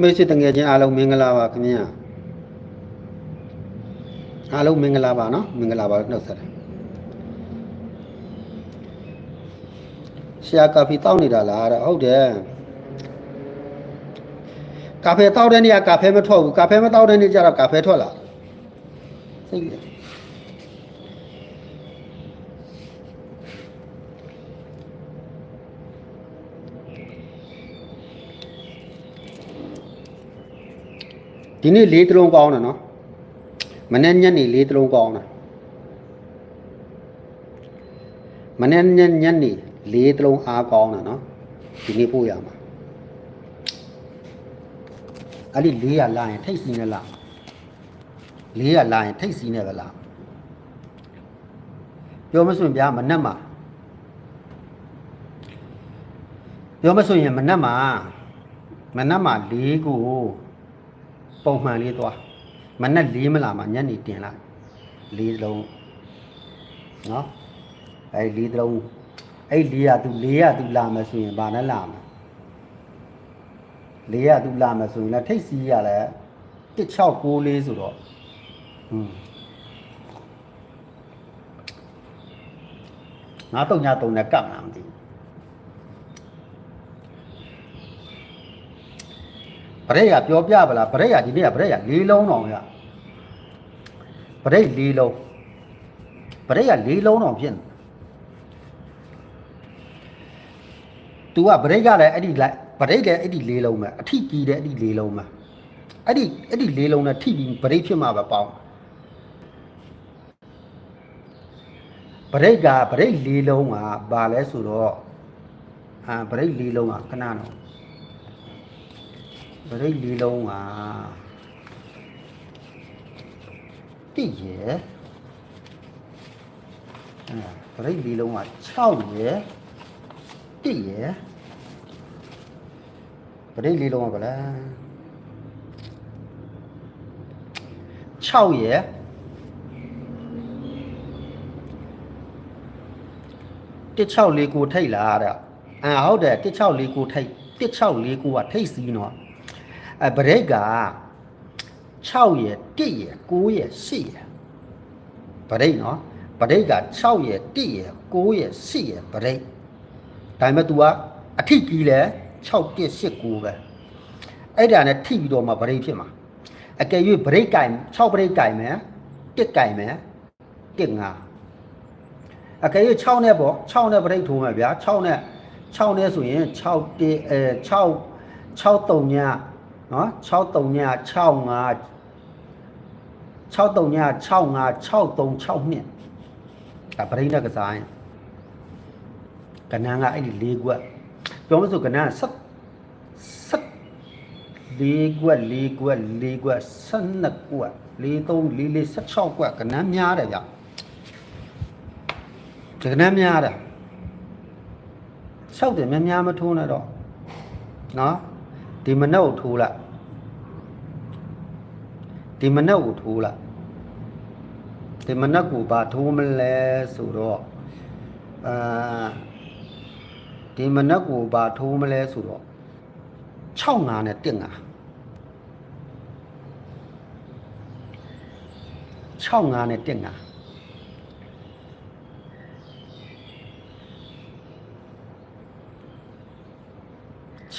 မိတ်ဆွေတငယ်ချင်းအားလုံးမင်္ဂလာပါခင်ဗျာအားလုံးမင်္ဂလာပါနော်မင်္ဂလာပါနှုတ်ဆက်တယ်ရှာကာဖီတောက်နေတာလားတဲ့ဟုတ်တယ်ကာဖေတောက်တဲ့နေ့ကကာဖေမထွက်ဘူးကာဖေမတောက်တဲ့နေ့ကျတော့ကာဖေထွက်လာစိတ်လေ ဒီနေ့လေးသလုံးကောင်းတယ်နော်မနေ့ညနေလေးသလုံးကောင်းတယ်မနေ့ညညနေလေးသလုံးအားကောင်းတယ်နော်ဒီနေ့ပို့ရမှာအဲ့ဒီလေးရလာရင်ထိတ်စီနဲ့လာလေးရလာရင်ထိတ်စီနဲ့ပဲလာပြောမဆိုရင်ဗျာမနှက်မှာပြောမဆိုရင်မနှက်မှာမနှက်မှာလေးကို ပုံမှန်လေးသွားမနဲ့လေးမလာမှညနေတင်လိုက်လေးလုံးနော်အဲ့လေးလုံးအဲ့လေးရသူလေးရသူလာမယ်ဆိုရင်ဗာနဲ့လာမယ်လေးရသူလာမယ်ဆိုရင်လည်းထိတ်စီးရလဲ1694လေးဆိုတော့ဟွန်းငါတော့ညတုံနဲ့ကပ်မှာမသိဘူး ဗရိတ်ကပြောပြပါလားဗရိတ်ကဒီနေ့ကဗရိတ်ကလေးလုံးတော့ရဗရိတ်လေးလုံးဗရိတ်ကလေးလုံးတော့ဖြစ်နေ तू ကဗရိတ်ကလည်းအဲ့ဒီလိုက်ဗရိတ်လည်းအဲ့ဒီလေးလုံးပဲအထိကြီးတဲ့အဲ့ဒီလေးလုံးပဲအဲ့ဒီအဲ့ဒီလေးလုံးနဲ့ထိပြီးဗရိတ်ဖြစ်မှာပဲပေါင်းဗရိတ်ကဗရိတ်လေးလုံးကဘာလဲဆိုတော့အာဗရိတ်လေးလုံးကခဏတော့ ဗရိတ်လေးလုံးကတိရယ်အဲဗရိတ်လေးလုံးက6ရယ်တိရယ်ဗရိတ်လေးလုံးကဗလား6ရယ်1649ထိတ်လားတဲ့အာဟုတ်တယ်1649ထိတ်1649ကထိတ်စီးနော် အဲဗရိတ်က6ရယ်1ရယ်9ရယ်10ရယ်ဗရိတ်နော်ဗရိတ်က6ရယ်1ရယ်9ရယ်10ရယ်ဗရိတ်ဒါပေမဲ့ तू ကအထိကြီးလဲ6 1 8 9ပဲအဲ့ဒါနဲ့ထိပြီးတော့မှဗရိတ်ဖြစ်မှာအကယ်၍ဗရိတ်ကင်6ဗရိတ်ကင်မယ်1ကင်မယ်1 5အကယ်၍6နဲ့ပေါ့6နဲ့ဗရိတ်ထိုးမယ်ဗျာ6နဲ့6နဲ့ဆိုရင်6 1အဲ6 6 3ည နော်63ည65 63ည65 63 62ဒါပရိသတ်ကစားရင်ကနန်းကအဲ့ဒီ၄ကွက်ပြောမစို့ကနန်းဆက်ဆက်၄ကွက်၄ကွက်၄ကွက်12ကွက်၄3 4 4 16ကွက်ကနန်းများတယ်ဗျကနန်းများ တယ်ဆောက်တယ်များများမထိုးနဲ့တော့နော်ဒီမနှုတ်ထိုးလိုက်ဒီမနှုတ်ကိုထိုးလိုက်ဒီမနှုတ်ကိုဘာထိုးမလဲဆိုတော့အာဒီမနှုတ်ကိုဘာထိုးမလဲဆိုတော့6ငါနဲ့1ငါ6ငါနဲ့1ငါ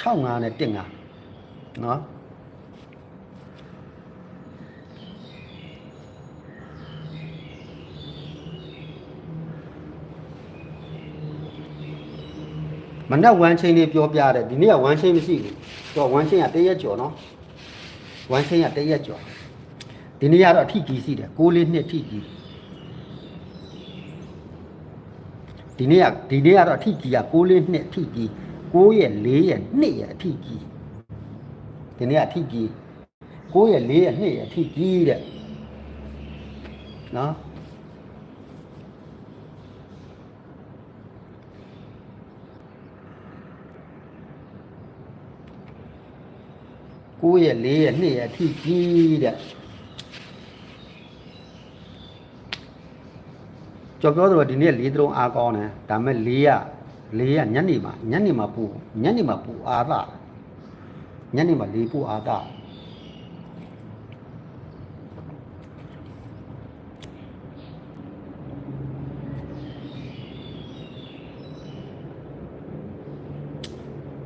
6ငါနဲ့1ငါ နော်မနက်ဝမ်းချင်းလေးပြောပြတယ်ဒီနေ့ကဝမ်းချင်းမရှိဘူးတော့ဝမ်းချင်းကတရက်ကျော်နော်ဝမ်းချင်းကတရက်ကျော်ဒီနေ့ကတော့အထီကြီးရှိတယ်6လေးနှစ်ထီကြီးဒီနေ့ကဒီနေ့ကတော့အထီကြီးက6လေးနှစ်အထီကြီး6ရဲ့4ရဲ့2ရဲ့အထီကြီး ဒီနေ့ကအထီကြီး6ရဲ့4ရဲ့2ရဲ့အထီကြီးတဲ့နော်9ရက်4ရက်2ရက်အထိကြီးတဲ့ကြော်ပြောတော့ဒီနေ့၄သုံးအားကောင်းတယ်ဒါပေမဲ့၄ရ၄ရညနေမှာညနေမှာပူညနေမှာပူအားလာ ညနေမှာလေးဖို့အားတာ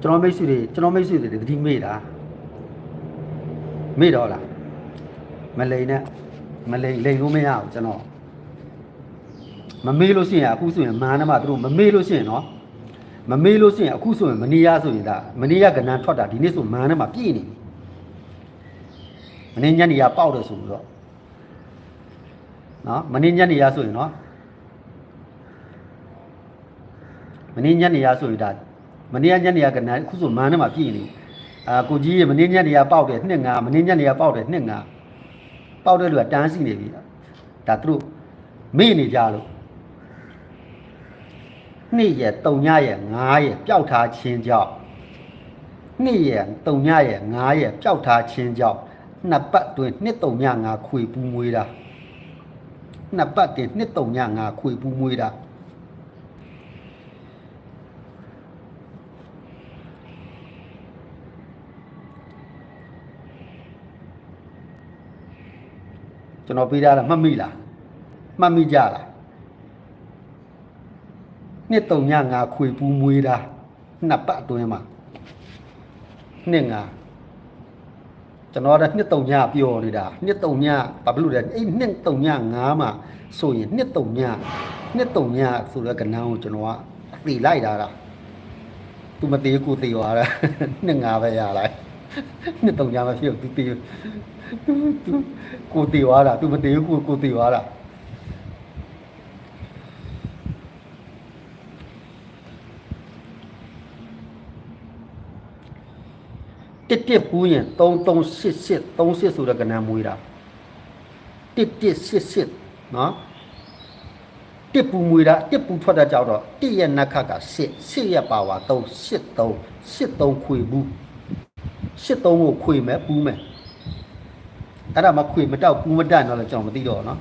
ကျွန်တော်မိတ်ဆွေတွေကျွန်တော်မိတ်ဆွေတွေတတိမေ့တာမေ့တော့လားမလိန်နဲ့မလိန်လိန်လို့မရဘူးကျွန်တော်မမေ့လို့ရှိရင်အခုဆိုရင်မာနမှာသူတို့မမေ့လို့ရှိရင်နော် မမေ့လို့ရှိရင်အခုဆိုရင်မနေရဆိုရင်ဒါမနေရကဏ္ဍထွက်တာဒီနေ့ဆိုမာနမှာပြည့်နေပြီမနေညနေရပေါက်တယ်ဆိုပြီးတော့နော်မနေညနေရဆိုရင်နော်မနေညနေရဆိုရင်ဒါမနေရညနေရကဏ္ဍအခုဆိုမာနမှာပြည့်နေပြီအာကိုကြီးရမနေညနေရပေါက်တယ်နှစ်ငါမနေညနေရပေါက်တယ်နှစ်ငါပေါက်တဲ့လူကတန်းစီနေပြီဒါသူတို့မေ့နေကြလို့ နှစ်ရက်တုံညရက်9ရက်ပျောက်ထားခြင်းကြောင့်နှစ်ရက်တုံညရက်9ရက်ပျောက်ထားခြင်းကြောင့်နှစ်ပတ်တွင်နှစ်တုံည9ခွေပူးမွေးတာနှစ်ပတ်တွင်နှစ်တုံည9ခွေပူးမွေးတာကျွန်တော်ပေးထားတာမှတ်မိလားမှတ်မိကြလား နှစ်တုံညငါခွေပူးမွေးတာနှစ်ပတ်အတွင်းမှာနှစ်ငါကျွန်တော်ကနှစ်တုံညပြောနေတာနှစ်တုံညဘာဖြစ်လို့လဲအဲ့နှစ်တုံညငါမှာဆိုရင်နှစ်တုံညနှစ်တုံညဆိုတဲ့ကဏ္ဍကိုကျွန်တော်ကအသိလိုက်တာလားသူမသေးကိုသေသွားတာနှစ်ငါပဲရလိုက်နှစ်တုံညမဖြစ်ဘူးသူသေသူကိုသေသွားတာသူမသေးဘူးကိုကိုသေသွားတာ တစ်တစ်ပူးရင်3388 38ဆိုတဲ့ကဏ္ဍမွေးတာတစ်တစ်88နော်တစ်ပူမွေးတာတစ်ပူထွက်တာကြောက်တော့တစ်ရဲ့နက်ခတ်က8 8ရဲ့ပါဝါ3 83 83ခွေဘူး83ကိုခွေမယ်ပူးမယ်အဲ့ဒါမှခွေမတောက်ပူးမတတ်တော့လည်းကျွန်တော်မသိတော့ဘူးနော်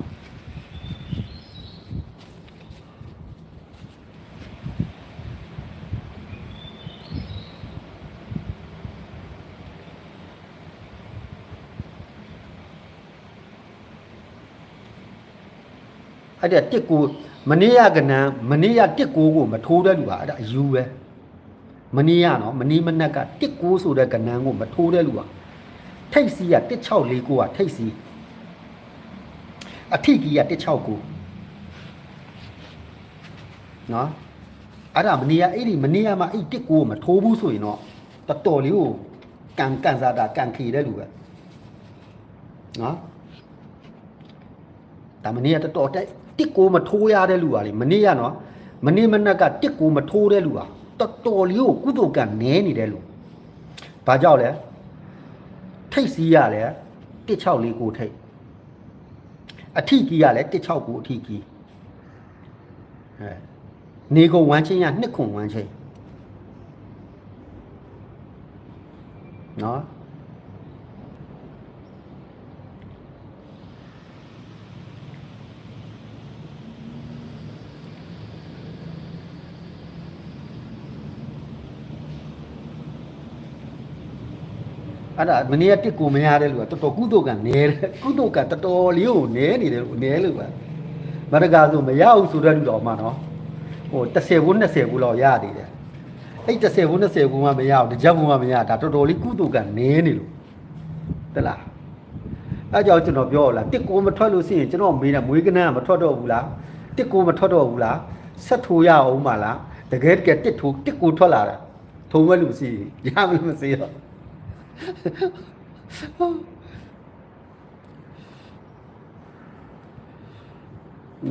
အဲ့ဒါတစ်ကိုမနေ့ရကနန်းမနေ့ရတစ်ကိုကိုမထိုးတဲ့လူပါအဲ့ဒါအယူပဲမနေ့ရနော်မနေ့မနက်ကတစ်ကိုဆိုတဲ့ကနန်းကိုမထိုးတဲ့လူပါထိတ်စီက1649ကထိတ်စီအထိကြီးက169နော်အဲ့ဒါမနေ့ရအဲ့ဒီမနေ့ရမှာအဲ့တစ်ကိုကိုမထိုးဘူးဆိုရင်တော့တော်တော်လေးကိုကန်ကန်စားတာကန်ခီတဲ့လူပဲနော်ဒါမနေ့ကတော်တော်တက် တစ်ကိုမထိုးရတဲ့လူပါလေမနေ့ကနော်မနေ့မနက်ကတစ်ကိုမထိုးတဲ့လူပါတော်တော်လေးကိုကုသိုလ်ကနဲနေတဲ့လူဘာကြောက်လဲထိတ်စီးရလဲ16လေးကိုထိတ်အထီကြီးရလဲ16ကိုအထီကြီးအဲနေကုန်ဝမ်းချင်းရနှစ်ခွန်ဝမ်းချင်းနော် အဲ့ဒါမနေ့ကတစ်ကိုမရတဲ့လူကတော်တော်ကုသိုလ်ကနဲတယ်ကုသိုလ်ကတော်တော်လေးကိုနဲနေတယ်နဲလို့ပဲမရကာဆိုမရဘူးဆိုတဲ့လူတော်မှနော်ဟို30ဘူး20ဘူးလောက်ရသေးတယ်အဲ့30ဘူး20ဘူးမှမရဘူးတကြက်ဘူးမှမရဒါတော်တော်လေးကုသိုလ်ကနဲနေလို့တလားအဲ့ကြောင့်ကျွန်တော်ပြောလားတစ်ကိုမထွက်လို့ရှိရင်ကျွန်တော်မေးတယ်မွေးကနန်းကမထွက်တော့ဘူးလားတစ်ကိုမထွက်တော့ဘူးလားဆက်ထိုးရအောင်မလားတကယ်တကယ်တစ်ထိုးတစ်ကိုထွက်လာတာထုံမဲ့လူမရှိရမလို့မရှိတော့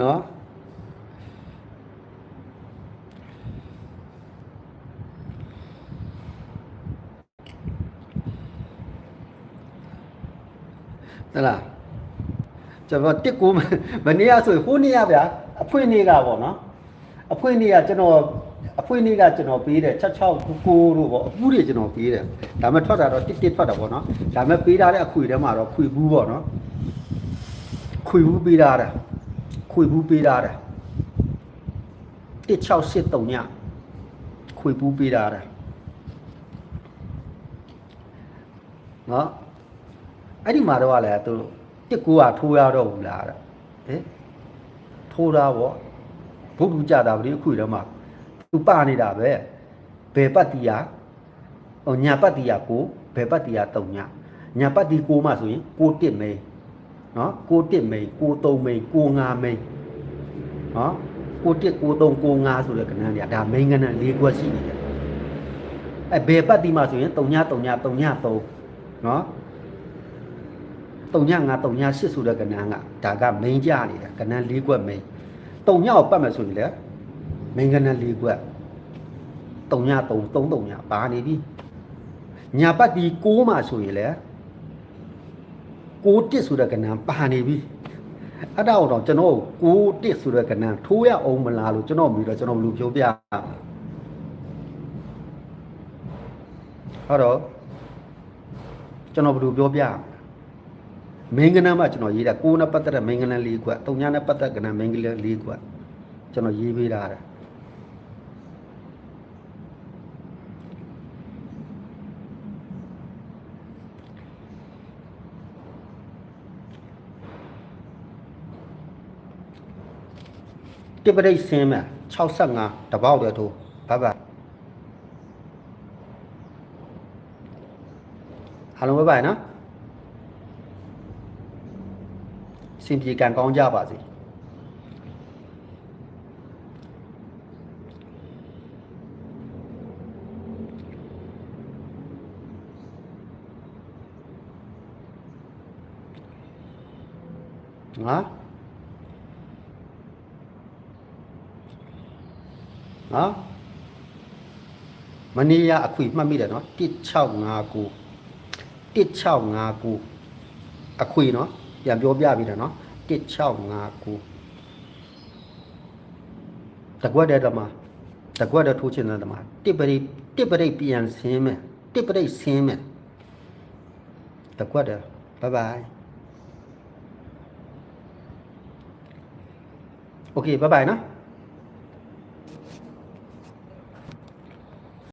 နော်ဟဲ့လားကျွန်တော်တစ်ကိုမနေ့ကဆိုဟိုနေ့ကဗျာအဖွင့်နေ့ကပေါ့နော်အဖွင့်နေ့ကကျွန်တော် အဖွင့်နေ့ကကျွန်တော်ပေးတယ်66ကိုကိုတို့ပေါ့အပူတွေကျွန်တော်ပေးတယ်ဒါမဲ့ထွက်တာတော့တစ်တစ်ထွက်တာပေါ့နော်ဒါမဲ့ပေးထားတဲ့အခွေထဲမှာတော့ခွေဘူးပေါ့နော်ခွေဘူးပေးထားတာခွေဘူးပေးထားတာ1683ညခွေဘူးပေးထားတာနော်အဲ့ဒီမှာတော့လည်းသူတစ်ကူကထိုးရတော့ဘူးလားတဲ့ဟင်ထိုးတာပေါ့ဘုဒ္ဓကြတာဗတိအခုတော့မှ သူပနေတာပဲဘယ်ပတ်တီယာဟိုညာပတ်တီယာကိုဘယ်ပတ်တီယာတုံညာညာပတ်တီကိုမှဆိုရင်ကိုတစ်မိန်နော်ကိုတစ်မိန်ကိုသုံးမိန်ကိုငါမိန်နော်ကိုတစ်ကိုသုံးကိုငါဆိုတဲ့ကဏ္ဍတွေကဒါမိန်ကဏ္ဍ၄ခွက်ရှိနေတယ်အဲဘယ်ပတ်တီမှာဆိုရင်တုံညာတုံညာတုံညာသုံးနော်တုံညာငါတုံညာရှစ်ဆိုတဲ့ကဏ္ဍကဒါကမိန်ကြနေတာကဏ္ဍ၄ခွက်မိန်တုံညာကိုပတ်မယ်ဆိုရင်လေ မိန်ကဏ္ဍ၄ခွက်တုံညာတုံသုံးတုံညာပါနေပြီညာပတ်တီ6မှာဆိုရင်လေ6တစ်ဆိုတဲ့ကဏ္ဍပါနေပြီအဲ့ဒါတော့ကျွန်တော်6တစ်ဆိုတဲ့ကဏ္ဍထိုးရအောင်မလားလို့ကျွန်တော်မြည်တော့ကျွန်တော်ဘယ်လိုပြောပြရမလဲဟုတ်တော့ကျွန်တော်ဘယ်လိုပြောပြရမလဲမင်းကနမှာကျွန်တော်ရေးတာကိုးနဲ့ပတ်သက်တဲ့မင်းကနလေးကွတုံညာနဲ့ပတ်သက်တဲ့ကဏ္ဍမင်းကလေးကွကျွန်တော်ရေးပေးတာတဲ့ တိပရိတ်ဆင်းမဲ့65တပေါက်တည်းထိုးဘဘအားလုံးဘဘနော်စင်ပြေကံကောင်းကြပါစေဟာ ဟာမနီးရအခွေမှတ်မိတယ်နော်1659 1659အခွေနော်ပြန်ပြောပြပြီတယ်နော်1659တကွက်တဲ့တမတကွက်တဲ့ထိုးချင်တဲ့တမတစ်ပရိတစ်ပရိပြန်ဆင်းမယ်တစ်ပရိဆင်းမယ်တကွက်တဲ့ဘိုင်ဘိုင်โอเคဘိုင်ဘိုင်နော်